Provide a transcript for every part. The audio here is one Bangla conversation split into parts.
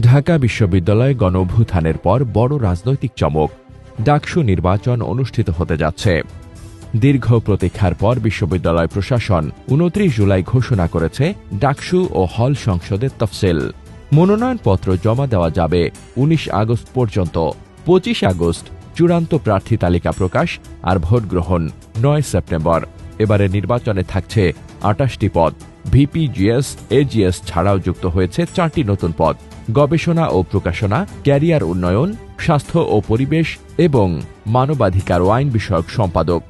ঢাকা বিশ্ববিদ্যালয়ে গণভূথানের পর বড় রাজনৈতিক চমক, ডাকসু নির্বাচন অনুষ্ঠিত হতে যাচ্ছে। দীর্ঘ প্রতীক্ষার পর বিশ্ববিদ্যালয় প্রশাসন উনত্রিশ জুলাই ঘোষণা করেছে ডাকসু ও হল সংসদের তফসিল। মনোনয়নপত্র জমা দেওয়া যাবে ১৯ আগস্ট পর্যন্ত। পঁচিশ আগস্ট, চূড়ান্ত প্রার্থী তালিকা প্রকাশ আর ভোট গ্রহণ নয় সেপ্টেম্বর। এবারে নির্বাচনে থাকছে আটাশটি পদ। ভিপিজিএস এজিএস ছাড়াও যুক্ত হয়েছে চারটি নতুন পদ। গবেষণা ও প্রকাশনা, ক্যারিয়ার উন্নয়ন, স্বাস্থ্য ও পরিবেশ এবং মানবাধিকার আইন বিষয়ক সম্পাদক।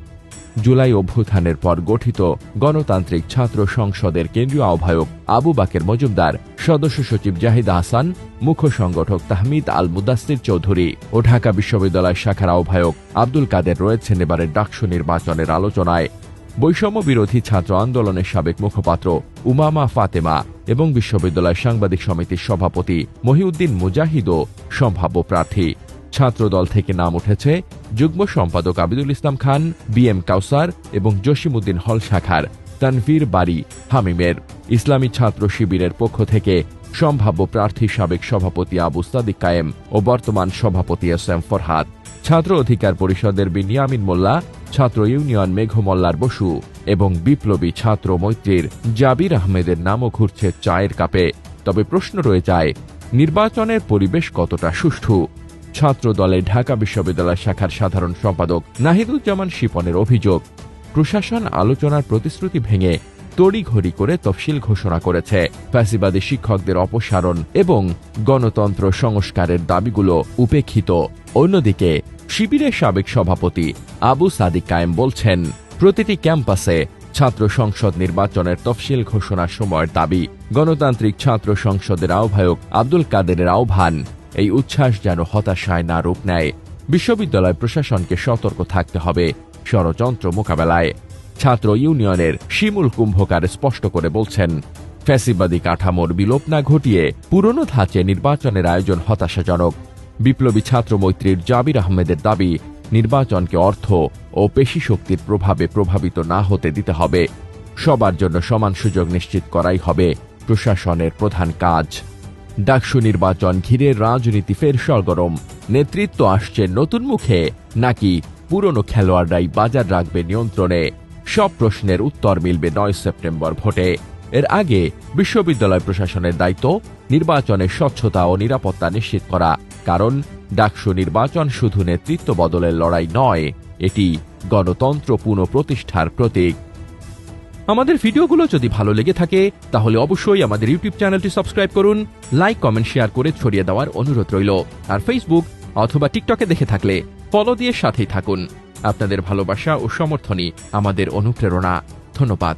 জুলাই অভ্যুত্থানের পর গঠিত গণতান্ত্রিক ছাত্র সংসদের কেন্দ্রীয় আহ্বায়ক আবু বাকের মজুমদার, সদস্য সচিব জাহিদ আহসান, মুখ্য সংগঠক তাহমিদ আল মুদাস্তির চৌধুরী ও ঢাকা বিশ্ববিদ্যালয় শাখার আহ্বায়ক আব্দুল কাদের রয়েছেন এবারের ডাকসু নির্বাচনের আলোচনায়। বৈষম্য বিরোধী ছাত্র আন্দোলনের সাবেক মুখপাত্র উমামা ফাতেমা এবং বিশ্ববিদ্যালয় সাংবাদিক সমিতির সভাপতি মহিউদ্দিন মুজাহিদও সম্ভাব্য প্রার্থী। ছাত্রদল থেকে নাম উঠেছে যুগ্ম সম্পাদক আবিদুল ইসলাম খান, বি এম কাউসার এবং জসিমুদ্দিন হল শাখার তানভীর বাড়ি হামিমের। ইসলামী ছাত্র শিবিরের পক্ষ থেকে সম্ভাব্য প্রার্থী সাবেক সভাপতি আবু সাদিক কায়েম ও বর্তমান সভাপতি এস এম ফরহাদ। ছাত্র অধিকার পরিষদের বিনিয়ামিন মোল্লা ছাত্র ইউনিয়ন মেঘমল্লার বসু এবং বিপ্লবী ছাত্র মৈত্রীর জাবির আহমেদের নামও ঘুরছে চায়ের কাপে। তবে প্রশ্ন রয়ে যায়, নির্বাচনের পরিবেশ কতটা সুষ্ঠু? ছাত্র দলে ঢাকা বিশ্ববিদ্যালয় শাখার সাধারণ সম্পাদক নাহিদুজ্জামান শিপনের অভিযোগ, প্রশাসন আলোচনার প্রতিশ্রুতি ভেঙে তড়িঘড়ি করে তফসিল ঘোষণা করেছে। ফ্যাসিবাদী শিক্ষকদের অপসারণ এবং গণতন্ত্র সংস্কারের দাবিগুলো উপেক্ষিত। অন্যদিকে শিবিরের সাবেক সভাপতি আবু সাদিক কায়েম বলছেন, প্রতিটি ক্যাম্পাসে ছাত্র সংসদ নির্বাচনের তফসিল ঘোষণার সময়ের দাবি, গণতান্ত্রিক ছাত্র সংসদের আহ্বায়ক আব্দুল কাদেরের আহ্বান। এই উচ্ছ্বাস যেন হতাশায় না রূপ নেয়। বিশ্ববিদ্যালয় প্রশাসনকে সতর্ক থাকতে হবে ষড়যন্ত্র মোকাবেলায়। ছাত্র ইউনিয়নের শিমুল কুম্ভকার স্পষ্ট করে বলছেন, ফ্যাসিবাদী কাঠামোর বিলোপ না ঘটিয়ে পুরনো ধাঁচে নির্বাচনের আয়োজন হতাশাজনক। বিপ্লবী ছাত্র মৈত্রীর জাবির আহমেদের দাবি, নির্বাচনকে অর্থ ও পেশি শক্তির প্রভাবে প্রভাবিত না হতে দিতে হবে। সবার জন্য সমান সুযোগ নিশ্চিত করাই হবে প্রশাসনের প্রধান কাজ। ডাকসু নির্বাচন ঘিরে রাজনীতি ফের সরগরম। নেতৃত্ব আসছে নতুন মুখে, নাকি পুরনো খেলোয়াড়রাই বাজার রাখবে নিয়ন্ত্রণে? সব প্রশ্নের উত্তর মিলবে নয় সেপ্টেম্বর ভোটে। এর আগে বিশ্ববিদ্যালয় প্রশাসনের দায়িত্ব নির্বাচনের স্বচ্ছতা ও নিরাপত্তা নিশ্চিত করা। কারণ ডাকসু নির্বাচন শুধু নেতৃত্ব বদলের লড়াই নয়, এটি গণতন্ত্র পুনঃপ্রতিষ্ঠার প্রতীক। আমাদের ভিডিওগুলো যদি ভালো লেগে থাকে, তাহলে অবশ্যই আমাদের ইউটিউব চ্যানেলটি সাবস্ক্রাইব করুন, লাইক, কমেন্ট, শেয়ার করে ছড়িয়ে দেওয়ার অনুরোধ রইল। আর ফেসবুক অথবা টিকটকে দেখে থাকলে ফলো দিয়ে সাথেই থাকুন। আপনাদের ভালোবাসা ও সমর্থনই আমাদের অনুপ্রেরণা। ধন্যবাদ।